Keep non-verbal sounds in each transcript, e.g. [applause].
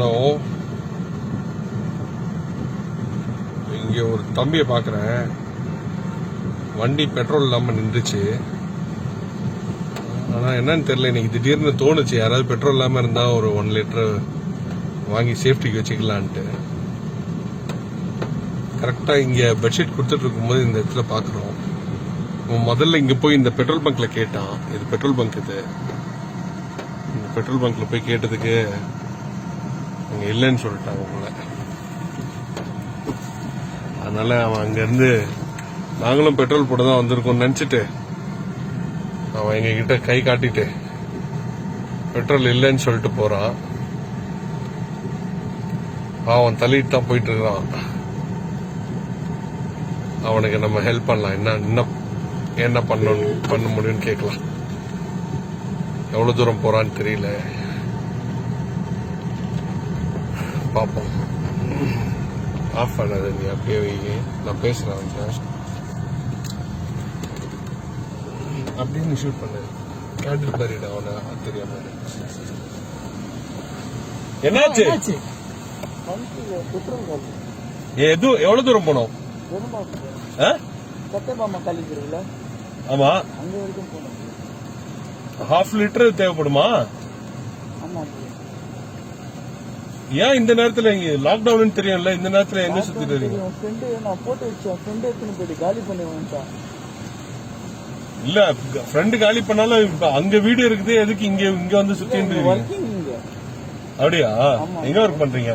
Hello. இங்கே ஒரு தம்பியை பார்க்குறேன் வண்டி பெட்ரோல் இல்லாமல் நின்றுச்சு. ஆனால் என்னன்னு தெரியல இன்னைக்கு திடீர்னு தோணுச்சு யாராவது பெட்ரோல் இல்லாமல் இருந்தால் ஒரு ஒன் லிட்டர் வாங்கி சேஃப்டிக்கு வச்சுக்கலான்ட்டு. கரெக்டாக இங்கே பெட்ஷீட் கொடுத்துட்டு இருக்கும்போது இந்த இடத்துல பார்க்குறோம் அவன் முதல்ல இங்கே போய் இந்த பெட்ரோல் பங்க்கில் கேட்டான். இது பெட்ரோல் பங்க் இது. இந்த பெட்ரோல் பங்க்கில் போய் கேட்டதுக்கு அவங்க இல்லைன்னு சொல்லிட்டாங்க உங்களை அதனால அவன் அங்க இருந்து நாங்களும் பெட்ரோல் போட தான் வந்திருக்கோம்னு நினைச்சிட்டு அவன் எங்க கிட்ட கை காட்டிட்டு பெட்ரோல் இல்லைன்னு சொல்லிட்டு போறான் அவன் தள்ளிட்டு தான் போயிட்டு இருக்கான். அவனுக்கு நம்ம ஹெல்ப் பண்ணலாம். என்ன என்ன என்ன பண்ணணும் பண்ண முடியும்னு கேட்கலாம். எவ்வளவு தூரம் போறான்னு தெரியல. பாப்போம் ஆஃப் பண்ணாத நீ அப்படியே வை நான் அவன்கிட்ட. அப்படியே நீ ஷூட் பண்ணு. கேண்டில் பாரிட அவனை தெரியாம என்னாச்சு? எது எவ்வளவு தூரம் போனோம்? ஆமா. அங்க வரைக்கும் போனோம் ஹாஃப் லிட்டர் தேவைப்படுமா? ஆமா ஏன் இந்த நேரத்துல இங்க லாக்டவுன் தெரியும்ல இந்த நேரத்துல எங்க சுத்திட்டு இருக்கீங்க? ஃப்ரெண்டு நான் போட்டு வச்சேன் ஃப்ரெண்டு எடுத்துன்னு போயிட்டு காலி பண்ணி வந்துட்டான் இல்ல ஃப்ரெண்டு காலி பண்ணாலும் இப்ப அங்க வீடு இருக்குது எதுக்கு இங்க இங்க வந்து சுத்திட்டு இருக்கீங்க? அப்படியா. எங்க ஒர்க் பண்றீங்க?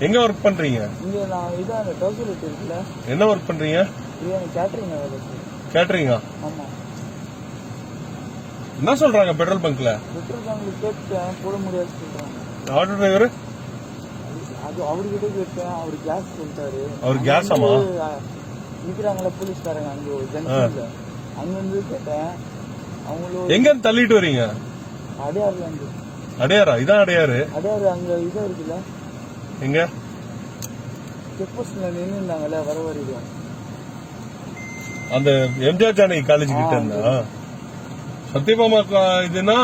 எங்க ஒர்க் பண்றீங்க? இங்க நான் அந்த டோசலிட் இருக்குல்ல. என்ன ஒர்க் பண்றீங்க? கேட்டரிங். கேட்டரிங்கா ஆமா. என்ன சொல்றாங்க பெட்ரோல் பங்க்ல? பெட்ரோல் பங்க்ல கேட்டேன் போட முடியாது சொல்றாங்க. ஆட்டோ டிரைவர் அது அவர்கிட்ட கேட்டேன். அவர் கேஸ் சொல்லிட்டாரு. அவர் gas ஆமா? நிக்கிறாங்களா போலீஸ்காரங்க அங்க ஒரு ஜங்ஷன்ல அங்க இருந்து கேட்டேன். அவங்களும் எங்க இருந்து தள்ளிட்டு வரீங்க? அடையாறுல இருந்து அடையாரா இதான் அடையாறு. அடையாறு அங்க இது இருக்குல்ல? எங்க? செக் போஸ்ட்ல நின்று இருந்தாங்கல்ல வர வரைக்கும் அந்த எம்ஜிஆர் ஜானகி காலேஜ் கிட்ட இருந்தா? சத்யபாமா கா- இதுனா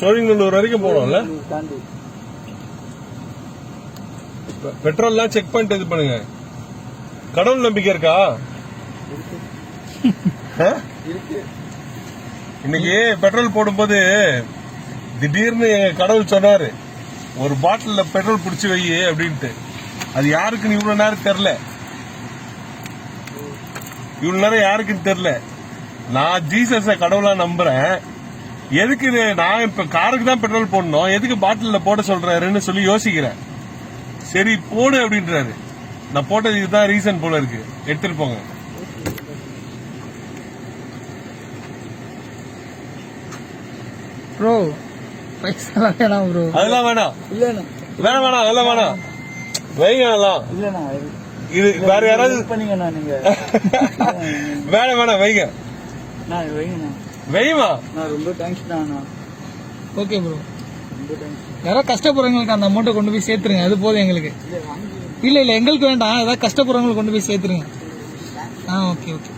சோழிங்கநல்லூர் வரைக்கும் போனோம்ல? தாண்டி. பெட்ரோல்லாம் செக் பண்ணிட்டு இது பண்ணுங்க. கடவுள் நம்பிக்கை இருக்கா? இன்னைக்கு பெட்ரோல் போடும்போது திடீர்னு கடவுள் சொன்னாரு ஒரு பாட்டில்ல பெட்ரோல் பிடிச்சி வை அப்படின்ட்டு. அது யாருக்குன்னு இவ்வளவு நேரம் தெரியல. இவ்வளவு நேரம் யாருக்குன்னு தெரியல. நான் ஜீசஸ கடவுளா நம்புறேன். எதுக்கு இது நான் இப்ப காருக்கு தான் பெட்ரோல் போடணும். எதுக்கு பாட்டில்ல போட சொல்றாருன்னு சொல்லி யோசிக்கிறேன். சரி போடு அப்படின்றாரு. நான் போட்டது இதுதான் ரீசன் போல இருக்கு. எடுத்துட்டு போங்க. ப்ரோ பைசா வேணாம் ப்ரோ அதெல்லாம் வேணாம். இல்லண்ணா. வேணாம் வேணாம் அதெல்லாம் வேணாம். வைங்க அதெல்லாம். இல்லண்ணா இது வேற யாராவது இது பண்ணீங்கண்ணா நீங்க. [laughs] வேணாம் வேணாம் வைங்க. நான் வைங்கண்ணா. வைமா நான் ரொம்ப தேங்க்ஸ் அண்ணா. ஓகே ப்ரோ ரொம்ப தேங்க்ஸ் யாரோ கஷ்டப்படுறவங்களுக்கு அந்த அமௌண்ட்டை கொண்டு போய் சேர்த்துருங்க. அது போதும் எங்களுக்கு. இல்ல இல்ல எங்களுக்கு வேண்டாம். ஏதாவது கஷ்டப்படுறவங்களுக்கு கொண்டு போய் சேர்த்துருங்க. ஆ ஓகே ஓகே.